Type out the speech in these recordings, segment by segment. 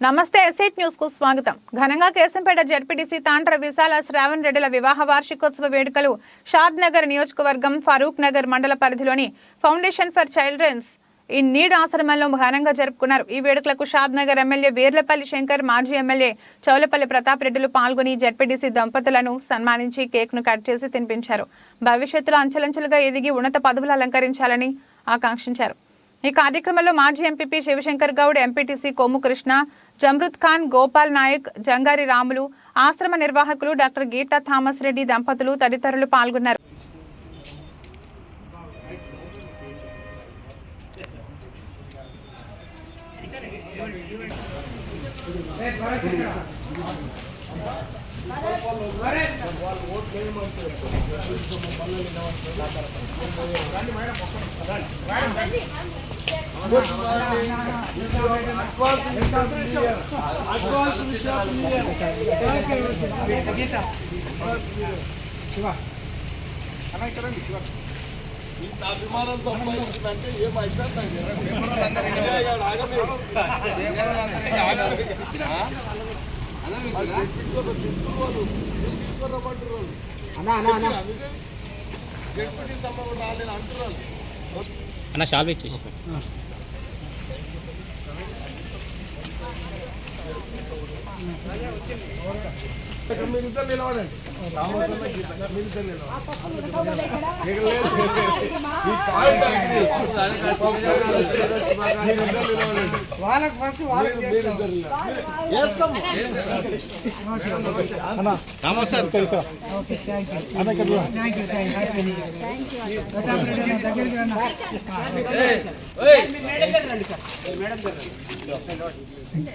నమస్తే ఎస్ఐట్ న్యూస్కు స్వాగతం. ఘనంగా కేశంపేట జడ్పీటీసీ తాండ్ర విశాల శ్రావణ్ రెడ్డిల వివాహ వార్షికోత్సవ వేడుకలు షాద్ నగర్ నియోజకవర్గం ఫరూక్ నగర్ మండల పరిధిలోని foundation for childrens in need ఆశ్రమంలో ఘనంగా జరుపుకున్నారు. ఈ వేడుకలకు షాద్ నగర్ ఎమ్మెల్యే వీర్లపల్లి శంకర్ మాజీ ఎమ్మెల్యే చౌలపల్లి ప్రతాప్ రెడ్డిలు పాల్గొని జడ్పీటీసీ దంపతులను సన్మానించి కేక్ను కట్ చేసి తినిపించారు. భవిష్యత్తులో అంచెలంచెలుగా ఎదిగి ఉన్నత పదవులు అలంకరించాలని ఆకాంక్షించారు. ఈ కార్యక్రమంలో మాజీ ఎంపీపీ శివశంకర్ గౌడ్ ఎంపీటీసీ కొమ్ము కృష్ణ జమృత్ ఖాన్ గోపాల్ నాయక్ జంగారి రాములు ఆశ్రమ నిర్వాహకులు డాక్టర్ గీతా థామస్ రెడ్డి దంపతులు తదితరులు పాల్గొన్నారు. ఇంత అభిమానం సంపాదించిందంటే ఏమైతే అన్న షాల్వ్ ఇచ్చేసి. Thank you. ఇక్కడ మీరిద్దరు నిలబడండి వాళ్ళకి ఫస్ట్ మీరు- మీరిద్దరు నిలబడండి. వేస్తాం సార్ మేడం గారు రండి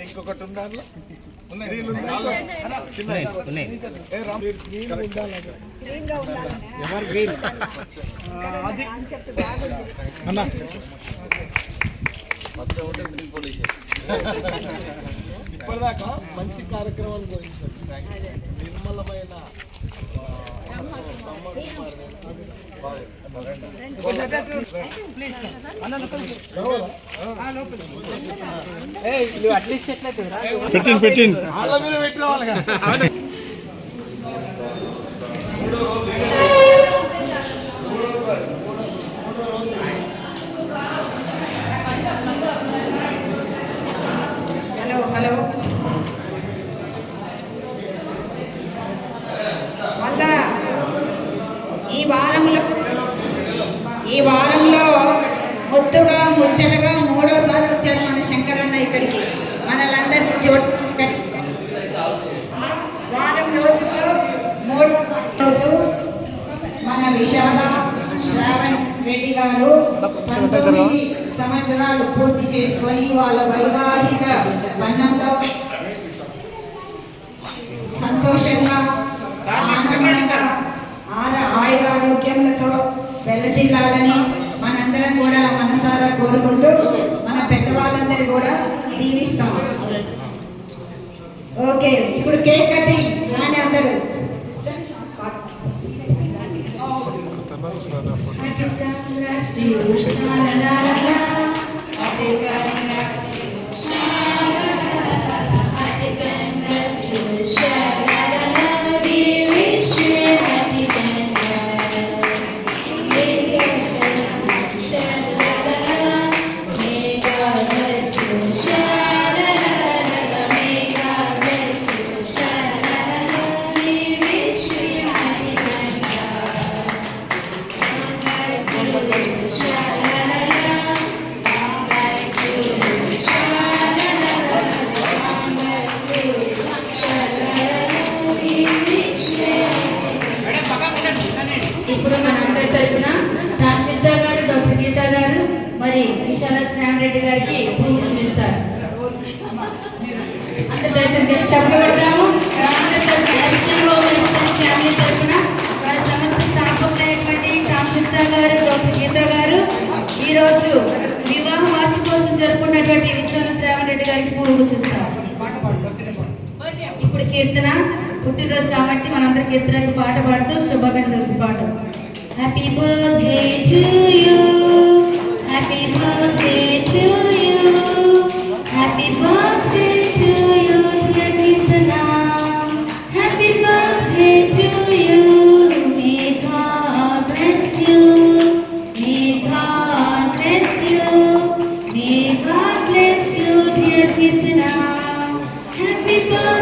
ఇంకొకటి ఉందా అన్న ఇప్పటిదాకా మంచి కార్యక్రమాలు గురించారు నిర్మలమైన పెట్టింది పెట్టింది వాళ్ళ మీద పెట్టిన వాళ్ళు మనలందరినీ వారం రోజుల్లో మూడు రోజు మన విశాల శ్రావణ్ రెడ్డి గారు సంవత్సరాలు పూర్తి చేసుకొని వాళ్ళ వైవాహిక బంధంలో Sana. తరఫున తరపున రామ్ చిత్తా గారు డాక్టర్ గీతా గారు మరి విశాల శ్రావణ్ రెడ్డి గారికి పువ్వు చూపిస్తారు అందరు దయచేసి తరపున ఫ్యామిలీ మన స్థాపకులైనటువంటి రామ్ గారు డాక్టర్ గీతా గారు ఈ ఈరోజు వివాహ వార్షికోత్సవం జరుపుకున్నటువంటి విశ్వనాథ శ్రావణ్ రెడ్డి గారికి పూర్వ చూస్తాం ఇప్పుడు కీర్తన పుట్టినరోజు కాబట్టి మనందరి కీర్తనకు పాట పాడుతూ శుభాకాంక్షలు పాట. Happy birthday to you. Happy birthday to you. Happy birthday to you, dear Kitana. Happy birthday to you. May God bless you. May God bless you. May God bless you, dear Kitana. Happy birthday.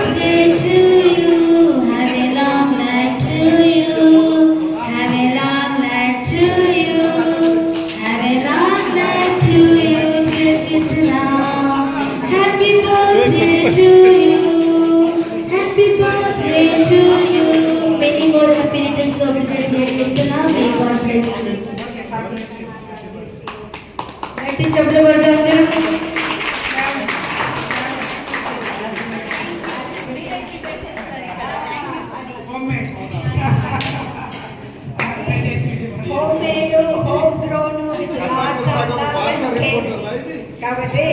Love రిపోర్టర్దా ఇది? కాబట్టి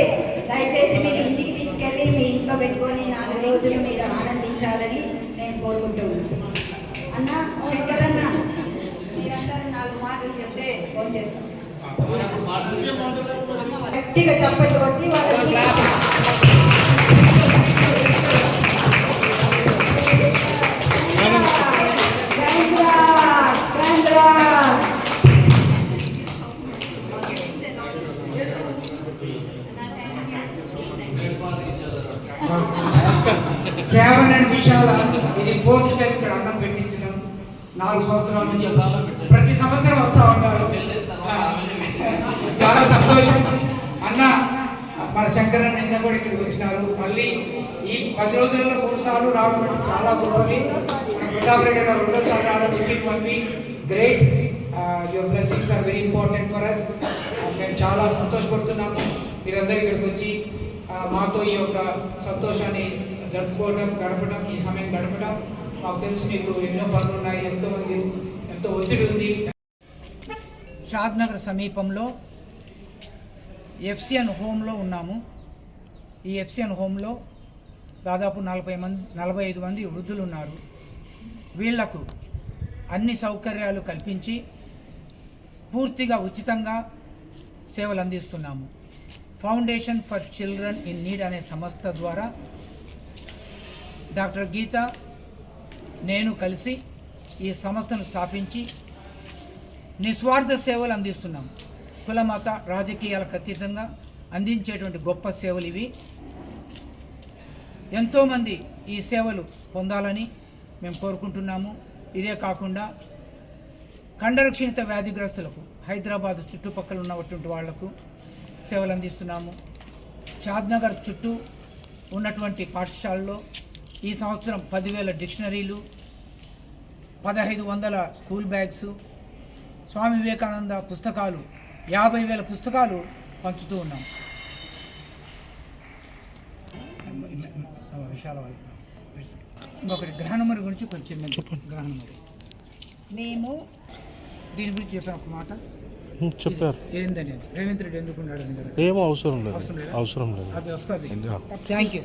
దయచేసి మీరు ఇంటికి తీసుకెళ్ళి మీ ఇంట్లో పెట్టుకొని నాలుగు రోజులు మీరు ఆనందించాలని నేను కోరుకుంటూ ఉన్నాను అన్న శంకరన్న మీరందరూ నాలుగు మాటలు చెప్తే ఫోన్ చేస్తాం. గట్టిగా చప్పట్లు కొట్టి వాళ్ళకి నాలుగు సంవత్సరాల నుంచి ప్రతి సంవత్సరం వస్తా ఉంటారు చాలా సంతోషం. అన్న మన శంకరన్న నిన్న కూడా ఇక్కడికి వచ్చినారు. మళ్ళీ ఈ పది రోజులలో మూడు సార్లు రావడం అంటే చాలా గొప్పది. ప్రతాపరెడ్డి గారు రెండోసారి రావడం visit one great your blessings are very important for us మేము చాలా సంతోషపడుతున్నాము మీరందరూ ఇక్కడికి వచ్చి ఆ, మాతో ఈ యొక్క సంతోషాన్ని జరుపుకోవడం గడపడం ఈ సమయం గడపడం మాకు తెలుసు మీకు ఎన్నో పనులు ఉన్నాయి ఎంతో మంది ఎంతో ఒత్తిడి ఉంది. షాద్ నగర్ సమీపంలో ఎఫ్సిఎన్ హోమ్లో ఉన్నాము. ఈ ఎఫ్సిఎన్ హోమ్లో దాదాపు నలభై మంది నలభై ఐదు మంది వృద్ధులు ఉన్నారు వీళ్ళకు అన్ని సౌకర్యాలు కల్పించి పూర్తిగా ఉచితంగా సేవలు అందిస్తున్నాము. Foundation for children in need అనే సంస్థ ద్వారా డాక్టర్ గీత నేను కలిసి ఈ సంస్థను స్థాపించి నిస్వార్థ సేవలు అందిస్తున్నాం. కుల మత రాజకీయాలకు అతీతంగా అందించేటువంటి గొప్ప సేవలు ఇవి. ఎంతోమంది ఈ సేవలు పొందాలని మేము కోరుకుంటున్నాము. ఇదే కాకుండా కండరక్షీణిత వ్యాధిగ్రస్తులకు హైదరాబాద్ చుట్టుపక్కల ఉన్నటువంటి వాళ్ళకు సేవలు అందిస్తున్నాము. షాద్నగర్ చుట్టూ ఉన్నటువంటి పాఠశాలలో ఈ సంవత్సరం పదివేల డిక్షనరీలు పదహైదు వందల స్కూల్ బ్యాగ్స్ స్వామి వివేకానంద పుస్తకాలు యాభై వేల పుస్తకాలు పంచుతూ ఉన్నాం. విశాల వాళ్ళు ఇంకొకటి గ్రహణమరి గురించి కొంచెం చెప్పండి. గ్రహణమరి. మేము దీని గురించి చెప్పాను ఒక మాట. చెప్పారు. ఏందని? రేవంత్ రెడ్డి ఎందుకు ఏమో అవసరం లేదు. అవసరం లేదా? అవసరం లేదు. అది వస్తుంది. Thank you